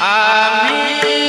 पंढरीची